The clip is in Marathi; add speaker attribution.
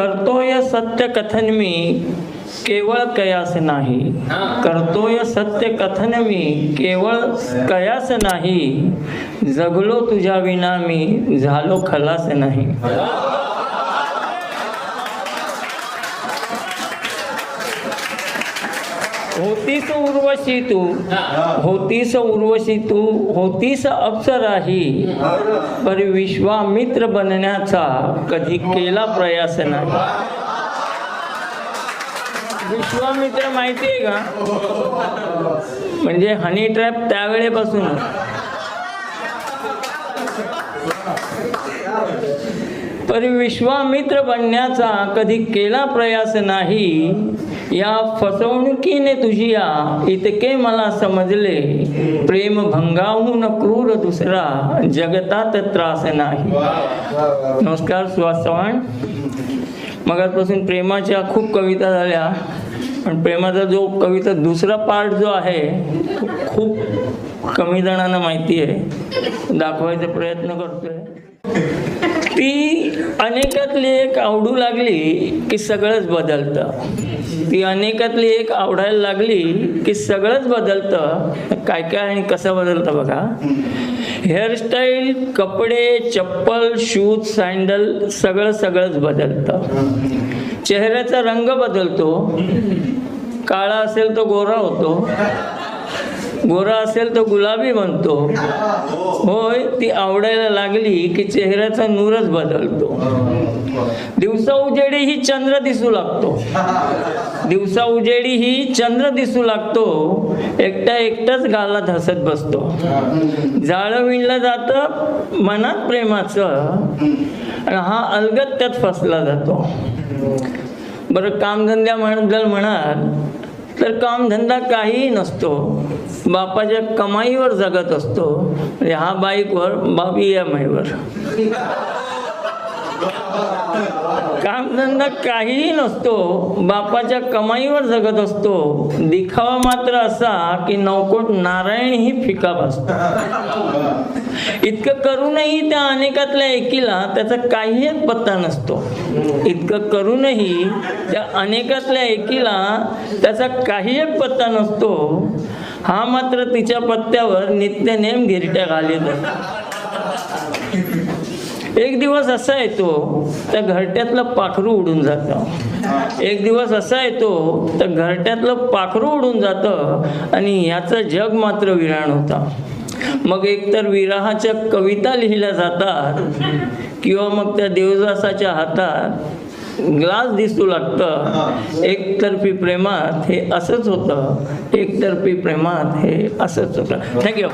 Speaker 1: करतोय सत्य कथन मी केवळ कयास नाही. करतोय सत्य कथन मी केवळ कयास नाही. जगलो तुझ्या विना मी झालो खलास नाही. होतीस उर्वशी तू. होतीस उर्वशी तू. होतीस अप्सराही. पर विश्वामित्र बनण्याचा कधी केला प्रयास नाही. विश्वामित्र माहिती आहे का? म्हणजे हनी ट्रॅप त्यावेळेपासून. पर विश्वामित्र बनण्याचा कधी केला प्रयास नाही या फसवणुकीने तुझिया इतके मला समजले. प्रेम भंगाहून क्रूर दुसरा. जगतात त्रास नाही. नमस्कार सुहास चव्हाण. मगापासून प्रेमाच्या खूप कविता झाल्या. पण प्रेमाचा जो कविता दुसरा पार्ट जो आहे तो खूप कमी जणांना माहिती आहे. दाखवायचा प्रयत्न करतोय. ती अनेकातली एक आवडू लागली की सगळंच बदलतं. ती अनेकातली एक आवडायला लागली की सगळंच बदलतं. काय काय आणि कसं बदलतं बघा? हेअरस्टाईल कपडे चप्पल शूज सँडल सगळं सगळंच बदलतं. चेहऱ्याचा रंग बदलतो. काळा असेल तो गोरा होतो. गोरा असेल तर गुलाबी बनतो होय ती आवडायला लागली की चेहऱ्याचा नूरच बदलतो. दिवसा उजेडी ही चंद्र दिसू लागतो. दिवसा उजेडी ही चंद्र दिसू लागतो. एकटा एकटाच गालात हसत बसतो. जाळं विणलं जातं मनात प्रेमाचं आणि हा अलगत त्यात फसला जातो. बरं कामधंद्याबद्दल म्हणाल तर कामधंदा काहीही नसतो. बापाच्या कमाईवर जगत असतो. म्हणजे हा बाईकवर बाप ई एम आयवर कामधंदा काहीही नसतो बापाच्या कमाईवर जगत असतो. दिखावा मात्र असा की नौकोट नारायणही फिका भासतो. इतकं करूनही त्या अनेकातल्या एकीला त्याचा काही एक पत्ता नसतो. इतकं करूनही त्या अनेकातल्या एकीला त्याचा काही एक पत्ता नसतो. हा मात्र तिच्या पत्त्यावर नित्यनेम गिरट्या घालीत असतो. एक दिवस असा येतो त्या घरट्यातलं पाखरू उडून जातं. एक दिवस असा येतो तर घरट्यातलं पाखरू उडून जातं आणि ह्याचं जग मात्र विराण होता. मग एकतर विराहाच्या कविता लिहिल्या जातात किंवा मग त्या देवदासाच्या हातात ग्लास दिसू लागतं. एकतर्फी प्रेमात हे असंच होतं एकतर्फी प्रेमात हे असंच होतं. थँक्यू